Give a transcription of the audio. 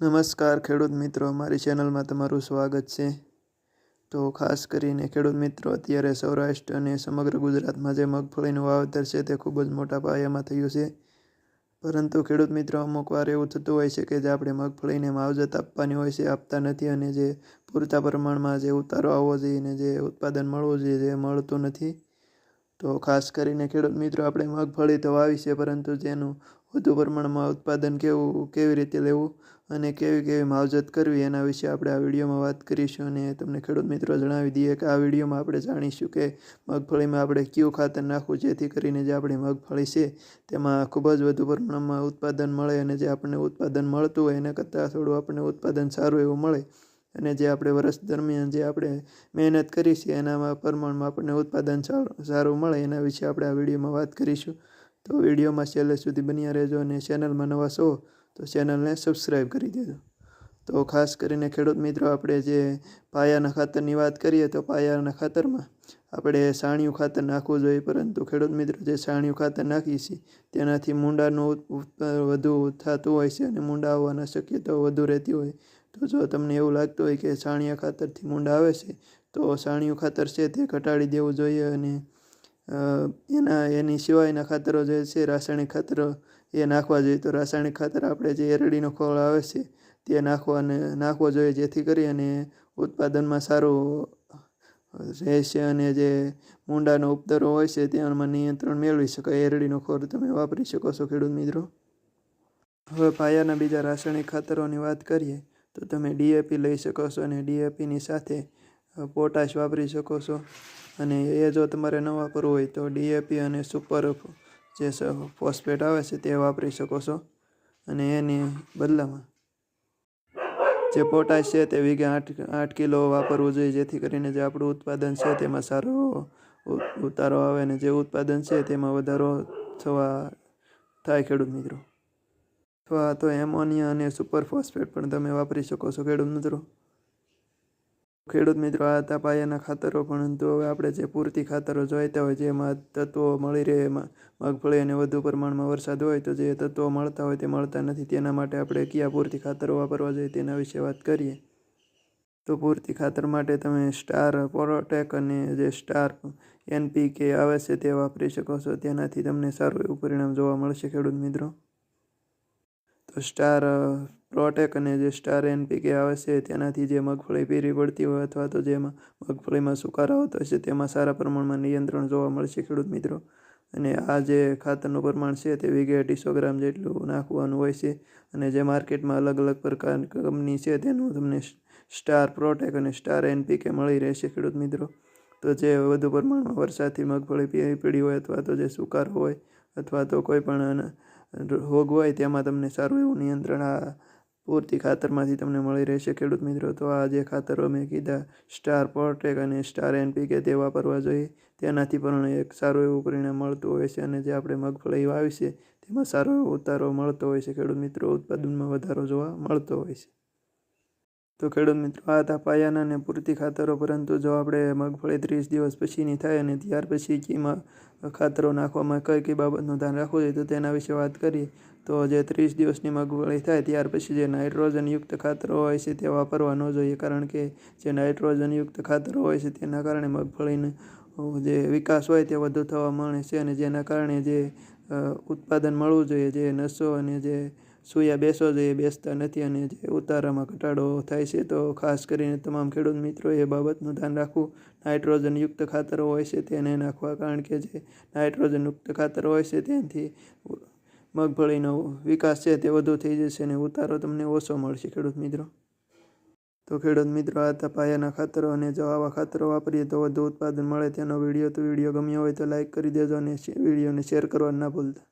નમસ્કાર ખેડૂત મિત્રો, મારી ચેનલમાં તમારું સ્વાગત છે. તો ખાસ કરીને ખેડૂત મિત્રો, અત્યારે સૌરાષ્ટ્ર અને સમગ્ર ગુજરાતમાં જે મગફળીનું વાવેતર છે તે ખૂબ જ મોટા પાયામાં થયું છે. પરંતુ ખેડૂત મિત્રો, અમુક વાર એવું થતું હોય છે કે જે આપણે મગફળીને માવજત આપવાની હોય છે, આપતા નથી અને જે પૂરતા પ્રમાણમાં જે ઉતારો આવવો જોઈએ અને જે ઉત્પાદન મળવું જોઈએ જે મળતું નથી. તો ખાસ કરીને ખેડૂત મિત્રો, આપણે મગફળી તો વાવી છે, પરંતુ જેનું વધુ પ્રમાણમાં ઉત્પાદન કેવું, કેવી રીતે લેવું અને કેવી કેવી માવજત કરવી એના વિશે આપણે આ વિડીયોમાં વાત કરીશું અને તમને ખેડૂત મિત્રો જણાવી દઈએ કે આ વિડીયોમાં આપણે જાણીશું કે મગફળીમાં આપણે કયું ખાતર નાખવું જેથી કરીને જે આપણી મગફળી છે તેમાં ખૂબ જ વધુ પ્રમાણમાં ઉત્પાદન મળે અને જે આપણને ઉત્પાદન મળતું હોય એના કરતાં થોડું આપણને ઉત્પાદન સારું એવું મળે. અને જે આપણે વર્ષ દરમિયાન જે આપણે મહેનત કરી છે એનામાં પ્રમાણમાં આપણને ઉત્પાદન સારું મળે એના વિશે આપણે આ વિડીયોમાં વાત કરીશું. તો વિડીયોમાં છેલ્લે સુધી બન્યા રહેજો અને ચેનલમાં નવા છો તો ચેનલને સબસ્ક્રાઈબ કરી દેજો. તો ખાસ કરીને ખેડૂત મિત્રો, આપણે જે પાયાના ખાતરની વાત કરીએ તો પાયાના ખાતરમાં આપણે સાણિયું ખાતર નાખવું જોઈએ. પરંતુ ખેડૂત મિત્રો, જે સાણિયું ખાતર નાખીએ છીએ, તેનાથી મૂંડાનું વધુ થતું હોય છે અને મૂંડા આવવાના શક્યતાઓ વધુ રહેતી હોય. તો જો તમને એવું લાગતું હોય કે સાણિયા ખાતરથી મૂંડા આવે છે, તો સાણિયું ખાતર છે તે ઘટાડી દેવું જોઈએ અને એના, એની સિવાયના ખાતરો જે છે, રાસાયણિક ખાતરો, એ નાખવા જોઈએ. તો રાસાયણિક ખાતર આપણે જે એરડીનો ખોળ આવે છે, તે નાખવાને, નાખવો જોઈએ જેથી કરી અને ઉત્પાદનમાં સારું રહેશે અને જે મૂંડાનો ઉપદ્રવ હોય છે, તેમાં નિયંત્રણ મેળવી શકાય. એરડીનો ખોળ તમે વાપરી શકો છો, ખેડૂત મિત્રો. હવે પાયાના બીજા રાસાયણિક ખાતરોની વાત કરીએ, તો તમે ડીએપી લઈ શકો છો અને ડીએપીની સાથે પોટાશ વાપરી શકો છો. અને એ જો તમારે ન વાપરવું હોય તો ડીએપી અને સુપર જે ફોસ્ફેટ આવે છે તે વાપરી શકો છો. અને એની બદલામાં જે પોટાશ છે તે વીઘે આઠ આઠ કિલો વાપરવું જોઈએ, જેથી કરીને જે આપણું ઉત્પાદન છે તેમાં સારો ઉતારો આવે અને જે ઉત્પાદન છે તેમાં વધારો થવા થાય ખેડૂત મિત્રો. અથવા તો એમોનિયા અને સુપર ફોસ્ફેટ પણ તમે વાપરી શકો છો, ખેડૂત મિત્રો. ખેડૂત મિત્રો, આ હતા પાયાના ખાતરો પરંતુ હવે આપણે જે પૂરતી ખાતરો જોઈતા હોય જેમાં તત્વો મળી રહે મગફળી અને વધુ પ્રમાણમાં વરસાદ હોય, તો જે તત્વો મળતા હોય તે મળતા નથી. તેના માટે આપણે કયા પૂરતી ખાતરો વાપરવા જોઈએ તેના વિશે વાત કરીએ. તો પૂરતી ખાતર માટે તમે સ્ટાર પોરોટેક અને જે સ્ટાર એનપીકે આવે છે તે વાપરી શકો છો. તેનાથી તમને સારું એવું પરિણામ જોવા મળશે, ખેડૂત મિત્રો. તો સ્ટાર પ્રોટેક અને જે સ્ટાર એનપીકે આવે છે, તેનાથી જે મગફળી પીરી પડતી હોય અથવા તો જેમાં મગફળીમાં સુકારા હોતો હશે તેમાં સારા પ્રમાણમાં નિયંત્રણ જોવા મળશે ખેડૂત મિત્રો. અને આ જે ખાતરનું પ્રમાણ છે, તે વીઘે અઢીસો ગ્રામ જેટલું નાખવાનું હોય છે. અને જે માર્કેટમાં અલગ અલગ પ્રકારની કંપની છે, તેનું તમને સ્ટાર પ્રોટેક અને સ્ટાર એનપીકે મળી રહેશે ખેડૂત મિત્રો. તો જે વધુ પ્રમાણમાં વરસાદથી મગફળી પીળી હોય અથવા તો જે સુકારો હોય અથવા તો કોઈ પણ રોગ હોય, તેમાં તમને સારું એવું નિયંત્રણ આ પૂરતી ખાતરમાંથી તમને મળી રહેશે, ખેડૂત મિત્રો. તો આ જે ખાતરો મેં કીધા, સ્ટાર પોર્ટેક અને સ્ટાર એનપીકે, તે વાપરવા જોઈએ. તેનાથી પણ એક સારું એવું પરિણામ મળતું હોય છે અને જે આપણે મગફળી વાવી છે, તેમાં સારો એવો ઉતારો મળતો હોય છે. ખેડૂત મિત્રો, ઉત્પાદનમાં વધારો જોવા મળતો હોય છે. તો ખેડૂત મિત્રો, આ હતા પાયાના અને પૂરતી ખાતરો, પરંતુ જો આપણે મગફળી ત્રીસ દિવસ પછીની થાય અને ત્યાર પછી કીમાં ખાતરો નાખવામાં કઈ કઈ બાબતનું ધ્યાન રાખવું જોઈએ, તો તેના વિશે વાત કરીએ. તો જે ત્રીસ દિવસની મગફળી થાય, ત્યાર પછી જે નાઇટ્રોજનયુક્ત ખાતરો હોય છે તે વાપરવા ન જોઈએ, કારણ કે જે નાઇટ્રોજનયુક્ત ખાતરો હોય છે તેના કારણે મગફળીનો જે વિકાસ હોય તે વધુ થવા માંડે છે અને જેના કારણે જે ઉત્પાદન મળવું જોઈએ, જે નસો અને જે સૂયા બેસો જોઈએ બેસતા નથી અને જે ઉતારામાં ઘટાડો થાય છે, તો ખાસ કરીને તમામ ખેડૂત મિત્રો એ બાબતનું ધ્યાન રાખવું. નાઇટ્રોજનયુક્ત ખાતરો હોય છે, તેને નાખવા કારણ કે જે નાઇટ્રોજનયુક્ત ખાતરો હોય છે તેનાથી મગફળીનો વિકાસ છે, તે વધુ થઈ જશે અને ઉતારો તમને ઓછો મળશે, ખેડૂત મિત્રો. તો ખેડૂત મિત્રો, આ પાયાના ખાતરો અને જો આવા ખાતરો વાપરીએ તો વધુ ઉત્પાદન મળે. તેનો વીડિયો, તો વીડિયો ગમ્યો હોય તો લાઇક કરી દેજો અને વિડીયોને શેર કરવા ના ભૂલતા.